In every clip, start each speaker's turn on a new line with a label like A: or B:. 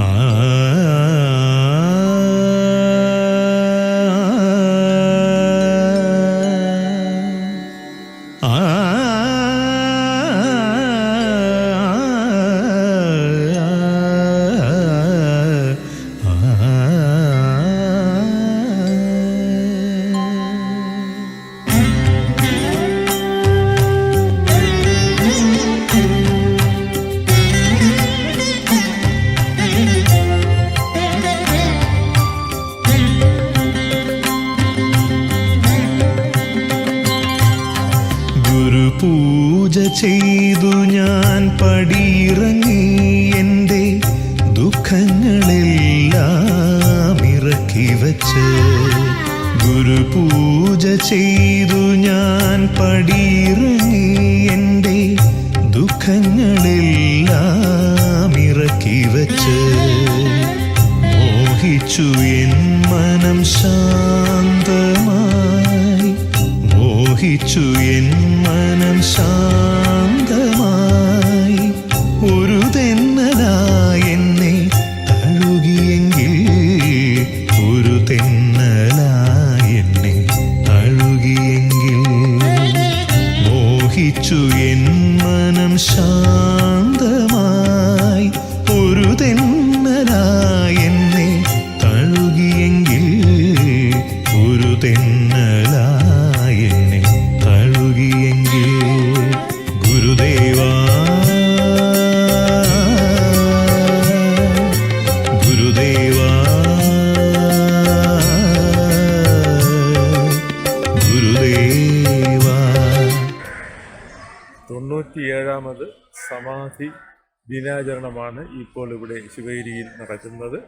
A: ഗുരുപൂജ
B: ദിനാചരണമാണ് ഇപ്പോൾ ഇവിടെ ശിവഗിരിയിൽ നടക്കുന്നത്.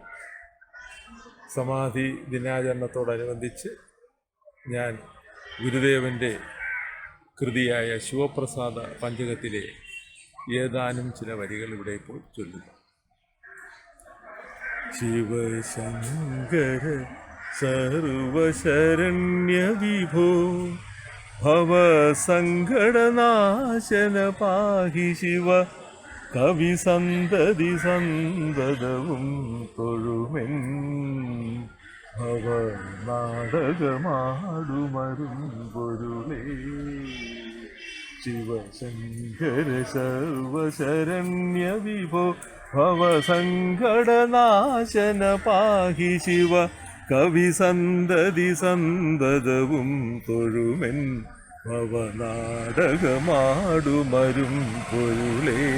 B: സമാധി ദിനാചരണത്തോടനുബന്ധിച്ച് ഞാൻ ഗുരുദേവന്റെ കൃതിയായ ശിവപ്രസാദ പഞ്ചകത്തിലെ ഏതാനും ചില വരികൾ ഇവിടെ ഇപ്പോൾ ചൊല്ലുന്നു. ശിവശങ്കര സർവശരണ്യ വിഭോ ഭവസങ്കടനാശന പാഹി ശിവ കവി സന്തതി സന്തതവും തൊഴുമെൻ. ഭവ നാടകമാടുമരും പൊരുളേ ശിവശങ്കര സർവശരണ്യ വിഭോ ഭവസങ്കടനാശന പാഹി ശിവ. കവി സന്തതി സന്തതവും തൊഴുമെൻ. ഭവനാടകമാടുമരും പൊരുളേ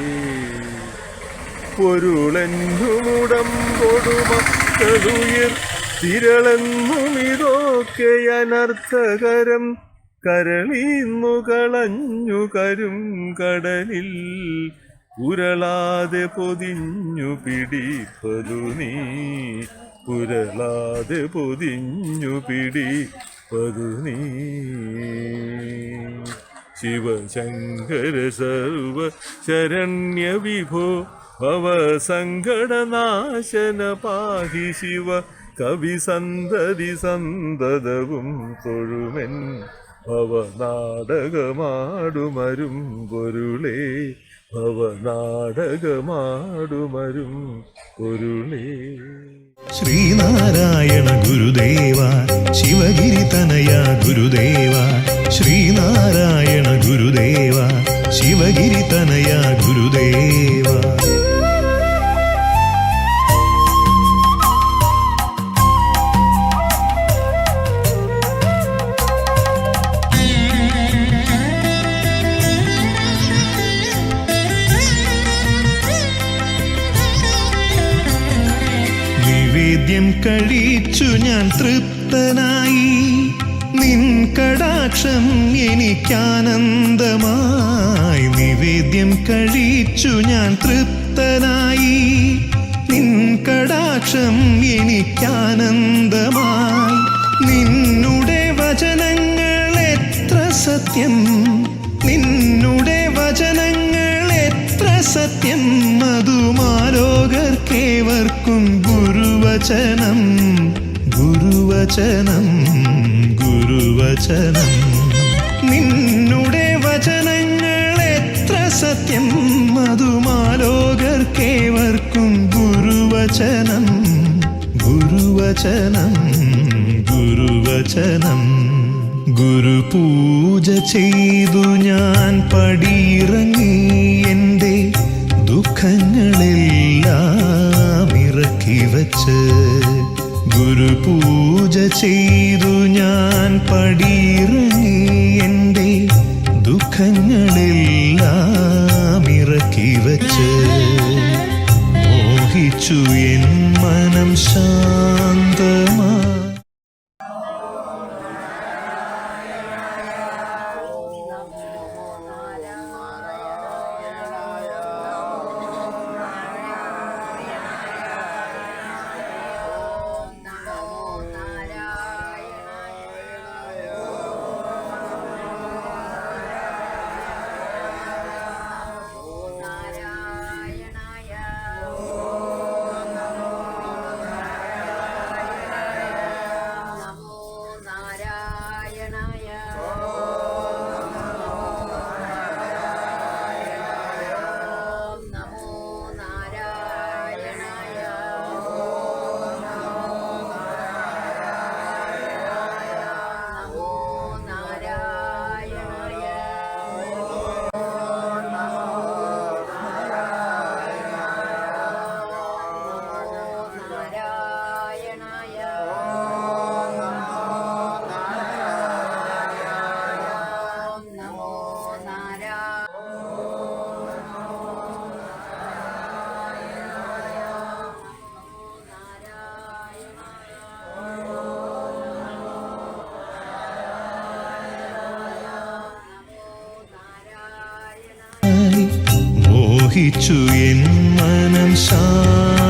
B: പൊരുളെന്നുമുടം കൊടുമക്കളുയിർ തിരളെന്നും ഇതൊക്കെ അനർത്ഥകരം. കരളീന്നു കളഞ്ഞു കരും കടലിൽ. ഉരളാതെ പൊതിഞ്ഞു പിടിപ്പതു നീ. പുരളാതെ പൊതിഞ്ഞു പിടിപ്പതു നീ. ശിവശങ്കര സർവ ശരണ്യ വിഭോ ഭവ സങ്കടനാശന പാഹി ശിവ കവി സന്തതി സന്തതവും തൊഴുമെൻ. ഭവ നാടകമാടുമരും പൊരുളേ. ഭവ നാടകമാടുമരും പൊരുളേ.
A: ശ്രീനാരായണ ഗുരുദേവ ശിവഗിരി തനയ ഗുരുദേവ. ശ്രീനാരായണ ഗുരുദേവ ശിവഗിരി തനയ ഗുരുദേവ. കഴിച്ചു ഞാൻ തൃപ്തനായി. നിൻ കടാക്ഷം എനിക്കാനന്ദമായി. നിവേദ്യം കഴിച്ചു ഞാൻ തൃപ്തനായി. നിൻ കടാക്ഷം എനിക്കാനന്ദമായി. നിന്നുടെ വചനങ്ങൾ എത്ര സത്യം. നിന്നുടെ വചനങ്ങൾ എത്ര സത്യം. മധുമാലോകർക്കേവർക്കും ഗുരുവചനം ഗുരുവചനം ഗുരുവചനം. നിന്നുടെ വചനങ്ങൾ എത്ര സത്യം മധുമാലോകർക്കേവർക്കും ഗുരുവചനം ഗുരുവചനം ഗുരുവചനം. ഗുരുപൂജ ചെയ്തു ഞാൻ പടിയിറങ്ങി ഗുരുപൂജ ചെയ്തു ഞാൻ പടിയിറങ്ങി എന്റെ ദുഃഖങ്ങളെല്ലാം ഇറക്കി വച്ച് മോഹിച്ചു മോഹിച്ചു എൻ മനം ശാന്തമായി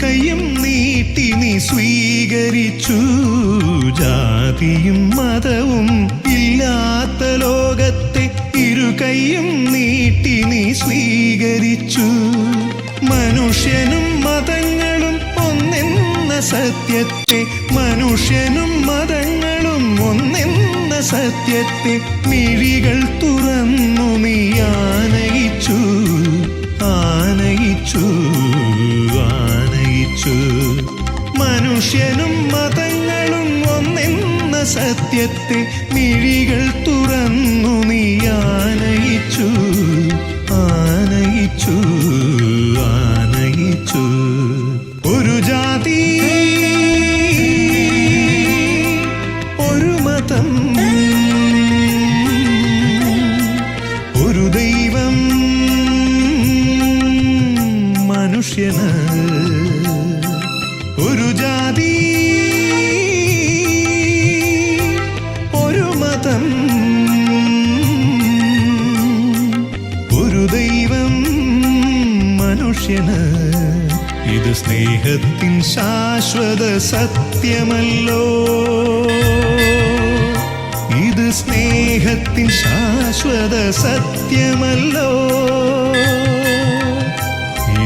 A: ഇരുകൈയും നീട്ടി നീ സ്വീകരിച്ചു. ജാതിയും മതവും ഇല്ലാത്ത ലോകത്തെ ഇരു കൈയും നീട്ടി നീ സ്വീകരിച്ചു. മനുഷ്യനും മതങ്ങളും ഒന്നെന്ന സത്യത്തെ മനുഷ്യനും മതങ്ങളും ഒന്നെന്ന സത്യത്തെ മിഴികൾ തുറന്നു നീ ആനയിച്ചു ആനയിച്ചു. മനുഷ്യനും മതങ്ങളും ഒന്നെന്ന സത്യത്തെ മിഴികൾ തുറന്നു നീ ആനയിച്ചു. സ്നേഹത്തിൻ ശാശ്വത സത്യമല്ലോ. ഇത് സ്നേഹത്തിൻ ശാശ്വത സത്യമല്ലോ.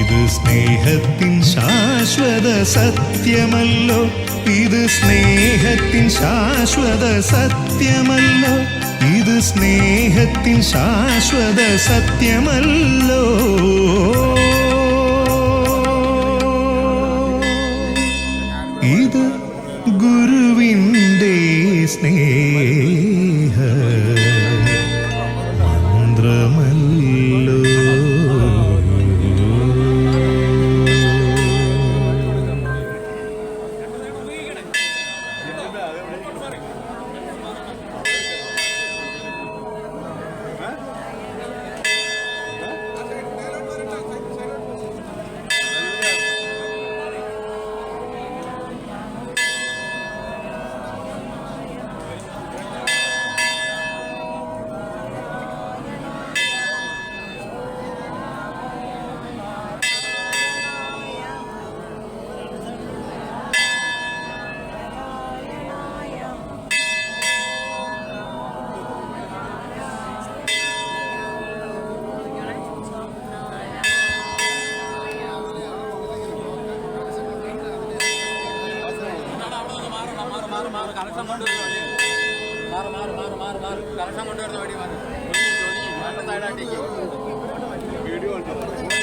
A: ഇത് സ്നേഹത്തിൻ ശാശ്വത സത്യമല്ലോ. ഇത് സ്നേഹത്തിൻ ശാശ്വത സത്യമല്ലോ. ഇത് സ്നേഹത്തിൻ ശാശ്വത സത്യമല്ലോ.
C: കലക്ഷം കൊണ്ടുവരുന്ന വഴി മാറ് മാറ് മാറ് മാറ് മാറ് കലക്ഷം കൊണ്ടുവരുന്ന വഴി മാറ് ഒതുങ്ങി ഒതുങ്ങി നല്ല സൈഡായിട്ടേക്ക്
D: ഭഗവാൻ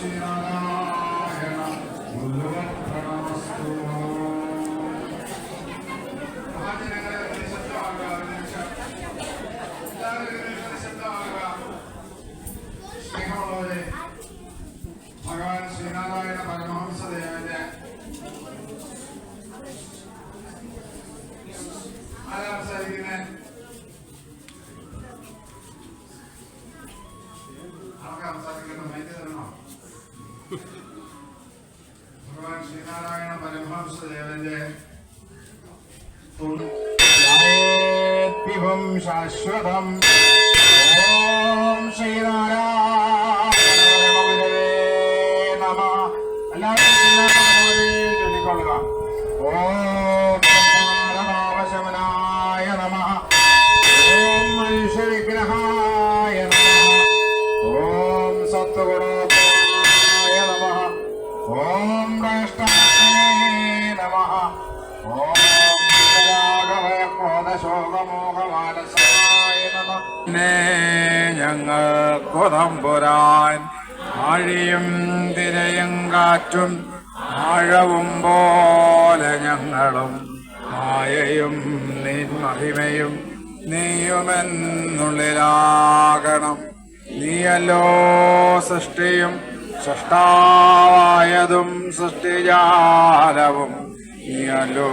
D: Thank you. കാറ്റും ആഴവും പോലെ ഞങ്ങളും മായയും നിൻ മഹിമയും നീയുമെന്നുള്ളിലാകണം. നീയല്ലോ സൃഷ്ടിയും സൃഷ്ടാവായതും സൃഷ്ടിജാലവും. നീയല്ലോ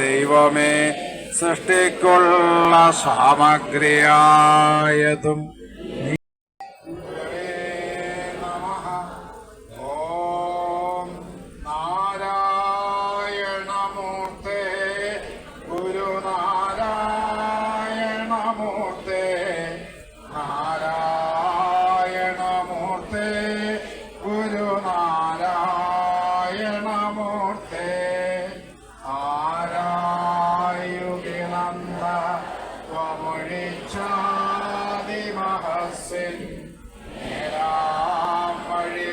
D: ദൈവമേ സൃഷ്ടിക്കുള്ള സാമഗ്രിയായതും. ത്വമൊഴിച്ചാതിമഹസിൻ നേരാം വഴി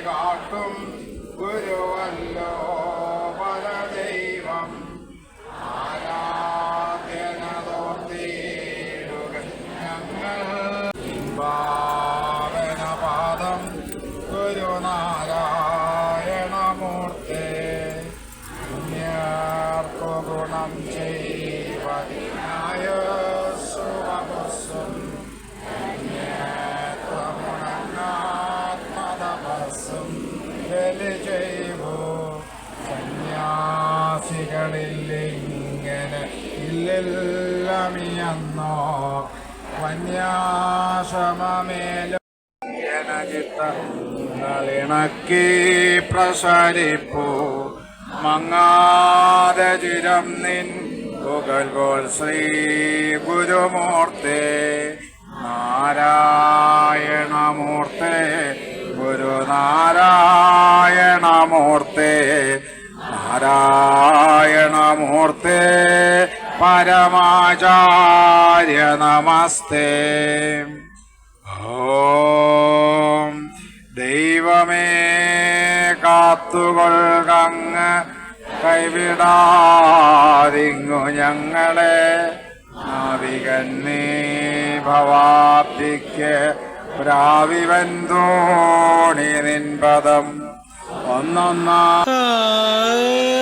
D: ഇങ്ങനെ ഇല്ലെല്ലാമിയെന്നോ വന്യാശ്രമമേലും. ജനചിത്തങ്ങളിണക്കി പ്രസരിപ്പൂ. മങ്ങാതെ ചിരം നിൻ ഗുഗൽഗോൾ ശ്രീ ഗുരുമൂർത്തേ. നാരായണമൂർത്തേ ഗുരുനാരായണമൂർത്തേ. നാരായണമൂർത്തേ പരമാചാര്യ നമസ്തേ. ഓം ദൈവമേ കാത്തുകൊൾകങ്ങ് കൈവിടാതിങ്ങു ഞങ്ങളെ. നാവികന്നീ ഭവാബ്ദിക്ക് പ്രാവിവന്തോണി നിൻപദം. ഒന്നൊന്നാ
E: നാരായണമൂർത്തെ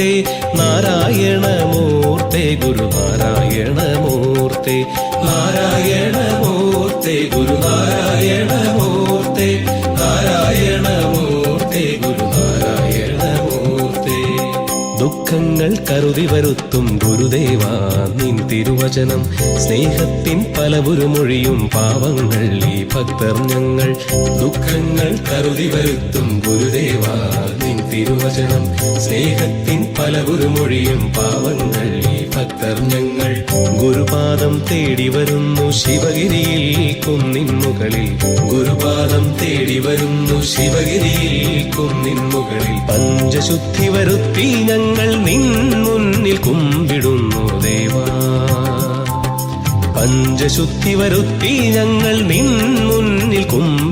E: ഗുരുനാരായണമൂർത്തെ നാരായണമൂർത്തെ ഗുരുനാരായണമൂർത്തെ നാരായണമൂർത്തെ ഗുരുനാരായണമൂർത്തെ നാരായണമൂർത്തെ ഗുരുനാരായണമൂർത്തെ. ദുഃഖങ്ങൾ കരുതി വരുത്തും ഗുരുദേവ നിൻ തിരുവചനം സ്നേഹത്തിൻ പലവുരു മൊഴിയും പാവങ്ങൾ ഈ ഭക്തർ ഞങ്ങൾ. ദുഃഖങ്ങൾ കരുതി വരുത്തും ഗുരുദേവ തിരുവചനം സ്നേഹത്തിൻ പലവുരു മൊഴിയും പാവങ്ങൾ ഈ ഭക്തർ ഞങ്ങൾ. ഗുരുപാദം തേടി വരുന്നു ശിവഗിരിയിൽ കുന്നിൻ മുകളിൽ ഗുരുപാദം തേടി വരുന്നു ശിവഗിരിയിൽ കുന്നിൻ മുകളിൽ പഞ്ചശുദ്ധി വരുത്തി ഞങ്ങൾ നിൻ മുന്നിൽ കുമ്പിടുന്നു ദേവാ. പഞ്ചശുദ്ധി വരുത്തി ഞങ്ങൾ നിൻ മുന്നിൽ കുമ്പ